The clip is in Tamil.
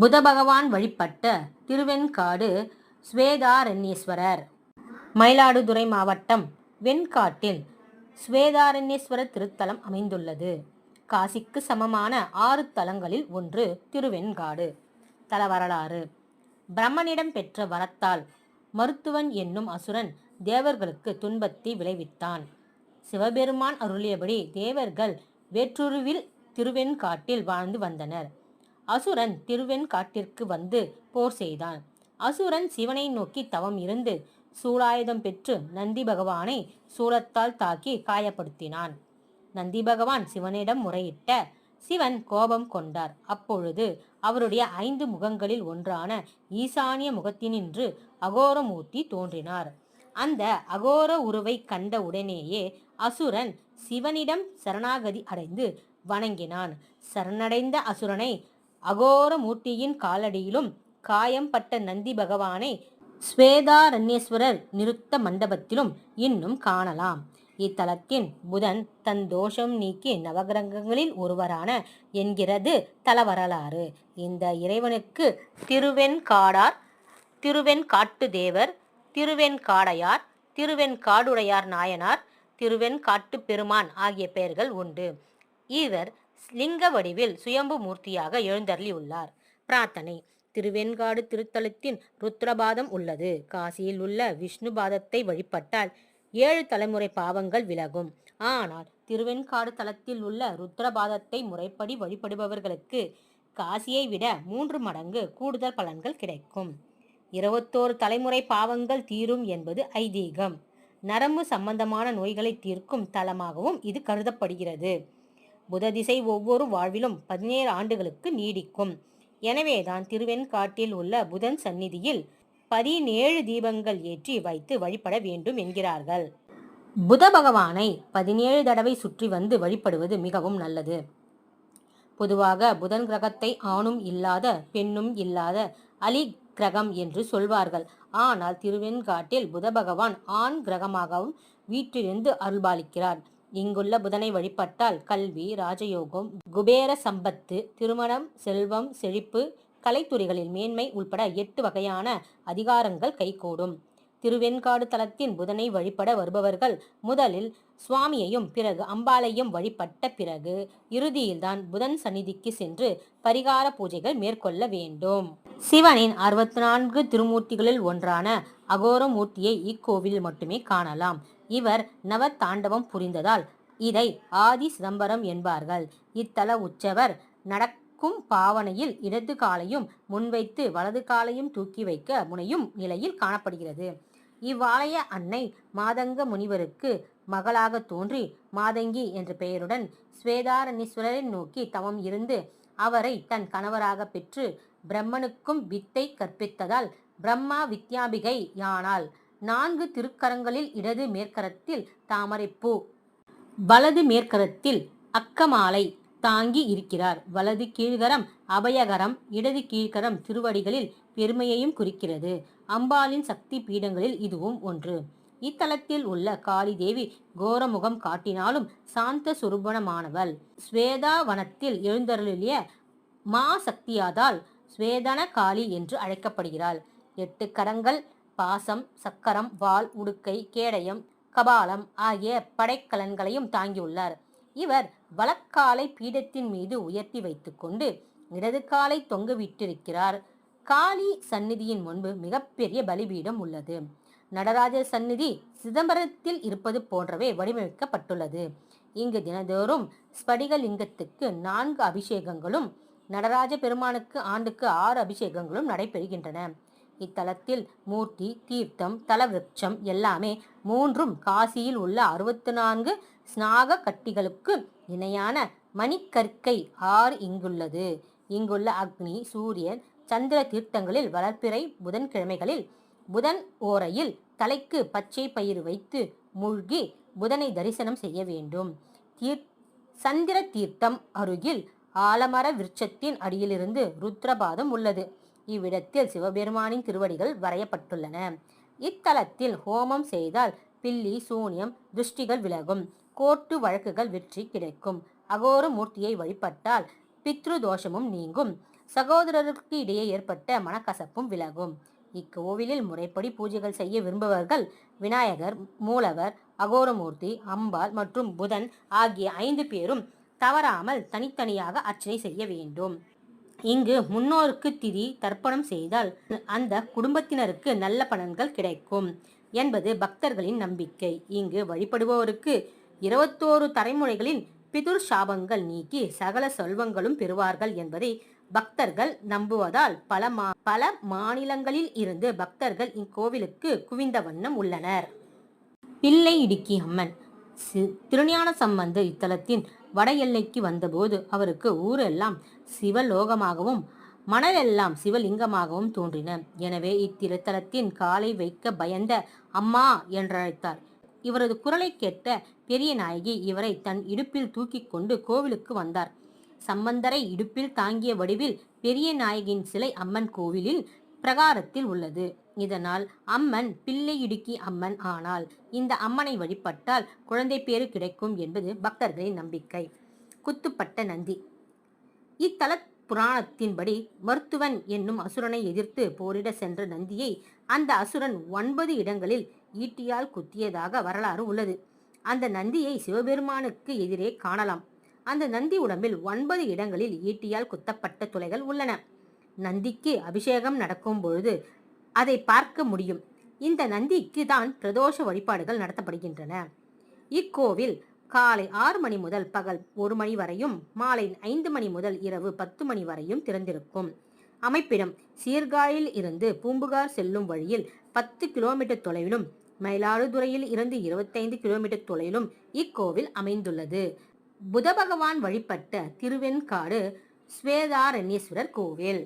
புத பகவான் வழிபட்ட திருவெண்காடு ஸ்வேதாரண்யேஸ்வரர் மயிலாடுதுறை மாவட்டம் வெண்காட்டில் ஸ்வேதாரண்யேஸ்வரர் திருத்தலம் அமைந்துள்ளது. காசிக்கு சமமான ஆறு தலங்களில் ஒன்று திருவெண்காடு. தல வரலாறு. பிரம்மனிடம் பெற்ற வரத்தால் மருத்துவன் என்னும் அசுரன் தேவர்களுக்கு துன்பத்தை விளைவித்தான். சிவபெருமான் அருளியபடி தேவர்கள் வேற்றுருவில் திருவெண்காட்டில் வாழ்ந்து வந்தனர். அசுரன் திருவெண்காட்டிற்கு வந்து போர் செய்தான். அசுரன் சிவனை நோக்கி தவம் இருந்து சூலாயுதம் பெற்று நந்தி பகவானை சூலத்தால் தாக்கி காயப்படுத்தினான். நந்தி பகவான் சிவனிடம் முறையிட்ட சிவன் கோபம் கொண்டார். அப்பொழுது அவருடைய ஐந்து முகங்களில் ஒன்றான ஈசானிய முகத்தினின்று அகோரமூர்த்தி தோன்றினார். அந்த அகோர உருவை கண்ட உடனேயே அசுரன் சிவனிடம் சரணாகதி அடைந்து வணங்கினான். சரணடைந்த அசுரனை அகோரமூர்த்தியின் காலடியிலும் காயம்பட்ட நந்தி பகவானை ஸ்வேதாரண்யேஸ்வரர் நிறுத்த மண்டபத்திலும் இன்னும் காணலாம். இத்தலத்தின் புதன் தன் தோஷம் நீக்கி நவகிரகங்களில் ஒருவரான என்கிறது தலவரலாறு. இந்த இறைவனுக்கு திருவெண்காடார் திருவெண்காட்டு தேவர் திருவெண்காடையார் திருவெண்காடுடையார் நாயனார் திருவெண்காட்டு பெருமான் ஆகிய பெயர்கள் உண்டு. இவர் லிங்க வடிவில் சுயம்பு மூர்த்தியாக எழுந்தருளியுள்ளார். பிரார்த்தனை. திருவெண்காடு திருத்தலத்தின் ருத்ரபாதம் உள்ளது. காசியில் உள்ள விஷ்ணு பாதத்தை வழிபட்டால் ஏழு தலைமுறை பாவங்கள் விலகும். ஆனால் திருவெண்காடு தலத்தில் உள்ள ருத்ரபாதத்தை முறைப்படி வழிபடுபவர்களுக்கு காசியை விட மூன்று மடங்கு கூடுதல் பலன்கள் கிடைக்கும். இருபத்தோரு தலைமுறை பாவங்கள் தீரும் என்பது ஐதீகம். நரம்பு சம்பந்தமான நோய்களை தீர்க்கும் தலமாகவும் இது கருதப்படுகிறது. புத திசை ஒவ்வொரு வாழ்விலும் பதினேழு ஆண்டுகளுக்கு நீடிக்கும். எனவேதான் திருவெண்காட்டில் உள்ள புதன் சந்நிதியில் பதினேழு தீபங்கள் ஏற்றி வைத்து வழிபட வேண்டும் என்கிறார்கள். புத பகவானை பதினேழு தடவை சுற்றி வந்து வழிபடுவது மிகவும் நல்லது. பொதுவாக புதன் கிரகத்தை ஆணும் இல்லாத பெண்ணும் இல்லாத அலி கிரகம் என்று சொல்வார்கள். ஆனால் திருவெண்காட்டில் புத பகவான் ஆண் கிரகமாகவும் வீட்டிலிருந்து அருள்பாலிக்கிறார். இங்குள்ள புதனை வழிபட்டால் கல்வி ராஜயோகம் குபேர சம்பத்து திருமணம் செல்வம் செழிப்பு கலைத்துறைகளில் மேன்மை உள்பட எட்டு வகையான அதிகாரங்கள் கைகூடும். திருவெண்காடு தலத்தின் புதனை வழிபட வருபவர்கள் முதலில் சுவாமியையும் பிறகு அம்பாளையும் வழிபட்ட பிறகு இறுதியில்தான் புதன் சந்நிதிக்கு சென்று பரிகார பூஜைகள் மேற்கொள்ள வேண்டும். சிவனின் அறுபத்தி நான்கு திருமூர்த்திகளில் ஒன்றான அகோரமூர்த்தியை இக்கோவிலில் மட்டுமே காணலாம். இவர் நவத்தாண்டவம் புரிந்ததால் இதை ஆதி சிதம்பரம் என்பார்கள். இத்தல உற்சவர் நடக்கும் பாவனையில் இடது காலையும் முன்வைத்து வலது காலையும் தூக்கி வைக்க முனையும் நிலையில் காணப்படுகிறது. இவ்வாலய அன்னை மாதங்க முனிவருக்கு மகளாக தோன்றி மாதங்கி என்ற பெயருடன் ஸ்வேதாரணீஸ்வரரை நோக்கி தவம் இருந்து அவரை தன் கணவராக பெற்று பிரம்மனுக்கும் வித்தை கற்பித்ததால் பிரம்மா வித்யாபிகை யானாள். நான்கு திருக்கரங்களில் இடது மேற்கரத்தில் தாமரைப்பூ வலது மேற்கரத்தில் அக்கமாலை தாங்கி இருக்கிறார். வலது கீழ்கரம் அபயகரம் இடது கீழ்கரம் திருவடிகளில் பெருமையையும் குறிக்கிறது. அம்பாளின் சக்தி பீடங்களில் இதுவும் ஒன்று. இத்தலத்தில் உள்ள காளி தேவி கோரமுகம் காட்டினாலும் சாந்த சுரூபணமானவள். ஸ்வேதாவனத்தில் எழுந்தருளிய மா சக்தியாதால் ஸ்வேதன காளி என்று அழைக்கப்படுகிறாள். எட்டு கரங்கள் பாசம் சக்கரம் வாள் உடுக்கை கேடயம் கபாலம் ஆகிய படைக்கலன்களையும் தாங்கியுள்ளார். இவர் வலக்காலை பீடத்தின் மீது உயர்த்தி வைத்துக்கொண்டு இடது காலை தொங்க விட்டிருக்கிறார். காளி சந்நிதியின் முன்பு மிகப்பெரிய பலிபீடம் உள்ளது. நடராஜர் சந்நிதி சிதம்பரத்தில் இருப்பது போன்றவே வடிவமைக்கப்பட்டுள்ளது. இங்கு தினதோறும் ஸ்படிகலிங்கத்துக்கு நான்கு அபிஷேகங்களும் நடராஜ பெருமானுக்கு ஆண்டுக்கு ஆறு அபிஷேகங்களும் நடைபெறுகின்றன. இத்தலத்தில் மூர்த்தி தீர்த்தம் தலவிருட்சம் எல்லாமே மூன்றும் காசியில் உள்ள அறுபத்தி நான்கு ஸ்நாக கட்டிகளுக்கு இணையான மணிக்கற்கை ஆறு இங்குள்ளது. இங்குள்ள அக்னி சூரியன் சந்திர தீர்த்தங்களில் வளர்ப்பிறை புதன்கிழமைகளில் புதன் ஓரையில் தலைக்கு பச்சை பயிர் வைத்து மூழ்கி புதனை தரிசனம் செய்ய வேண்டும். தீர் சந்திர தீர்த்தம் அருகில் ஆலமர விருட்சத்தின் அடியிலிருந்து ருத்ரபாதம் உள்ளது. இவ்விடத்தில் சிவபெருமானின் திருவடிகள் வரையப்பட்டுள்ளன. இத்தலத்தில் ஹோமம் செய்தால் பில்லி சூனியம் திருஷ்டிகள் விலகும். கோர்ட்டு வழக்குகள் வெற்றி கிடைக்கும். அகோர மூர்த்தியை வழிபட்டால் பித்ரு தோஷமும் நீங்கும். சகோதரருக்கு இடையே ஏற்பட்ட மனக்கசப்பும் விலகும். இக்கோவிலில் முறைப்படி பூஜைகள் செய்ய விரும்புபவர்கள் விநாயகர் மூலவர் அகோரமூர்த்தி அம்பாள் மற்றும் புதன் ஆகிய ஐந்து பேரும் தவறாமல் தனித்தனியாக அர்ச்சனை செய்ய வேண்டும். இங்கு முன்னோருக்கு திதி தர்ப்பணம் செய்தால் அந்த குடும்பத்தினருக்கு நல்ல பலன்கள் கிடைக்கும் என்பது பக்தர்களின் நம்பிக்கை. இங்கு வழிபடுபவருக்கு இருபத்தோரு தலைமுறைகளின் பிதுர் சாபங்கள் நீக்கி சகல செல்வங்களும் பெறுவார்கள் என்பதை பக்தர்கள் நம்புவதால் பல மா பல மாநிலங்களில் இருந்து பக்தர்கள் இக்கோவிலுக்கு குவிந்த வண்ணம் உள்ளனர். பிள்ளை இடுக்கி அம்மன். திருஞான சம்பந்த இத்தலத்தின் வட எல்லைக்கு வந்தபோது அவருக்கு ஊரெல்லாம் சிவலோகமாகவும் மணலெல்லாம் சிவலிங்கமாகவும் தோன்றின. எனவே இத்திருத்தலத்தின் காலை வைக்க பயந்த அம்மா என்றழைத்தார். இவரது குரலை கேட்ட பெரிய நாயகி இவரை தன் இடுப்பில் தூக்கி கொண்டு கோவிலுக்கு வந்தார். சம்பந்தரை இடுப்பில் தாங்கிய வடிவில் பெரிய நாயகியின் சிலை அம்மன் கோவிலில் பிரகாரத்தில் உள்ளது. இதனால் அம்மன் பிள்ளை இடுக்கி அம்மன் ஆனால் இந்த அம்மனை வழிபட்டால் குழந்தை பேறு கிடைக்கும் என்பது பக்தர்களின் நம்பிக்கை. குத்துப்பட்ட நந்தி. இத்தல புராணத்தின்படி மருத்துவன் என்னும் அசுரனை எதிர்த்து போரிட சென்ற நந்தியை அந்த அசுரன் ஒன்பது இடங்களில் ஈட்டியால் குத்தியதாக வரலாறு உள்ளது. அந்த நந்தியை சிவபெருமானுக்கு எதிரே காணலாம். அந்த நந்தி உடம்பில் ஒன்பது இடங்களில் ஈட்டியால் குத்தப்பட்ட துளைகள் உள்ளன. நந்திக்கு அபிஷேகம் நடக்கும் பொழுது அதை பார்க்க முடியும். இந்த நந்திக்கு தான் பிரதோஷ வழிபாடுகள் நடத்தப்படுகின்றன. இக்கோவில் காலை ஆறு மணி முதல் பகல் ஒரு மணி வரையும் மாலை ஐந்து மணி முதல் இரவு பத்து மணி வரையும் திறந்திருக்கும். அமைப்பிடம் சீர்காழியில் இருந்து பூம்புகார் செல்லும் வழியில் பத்து கிலோமீட்டர் தொலைவிலும் மயிலாடுதுறையில் இருந்து இருபத்தைந்து கிலோமீட்டர் தொலைவிலும் இக்கோவில் அமைந்துள்ளது. புத பகவான் வழிபட்ட திருவெண்காடு ஸ்வேதாரண்யேஸ்வரர் கோவில்.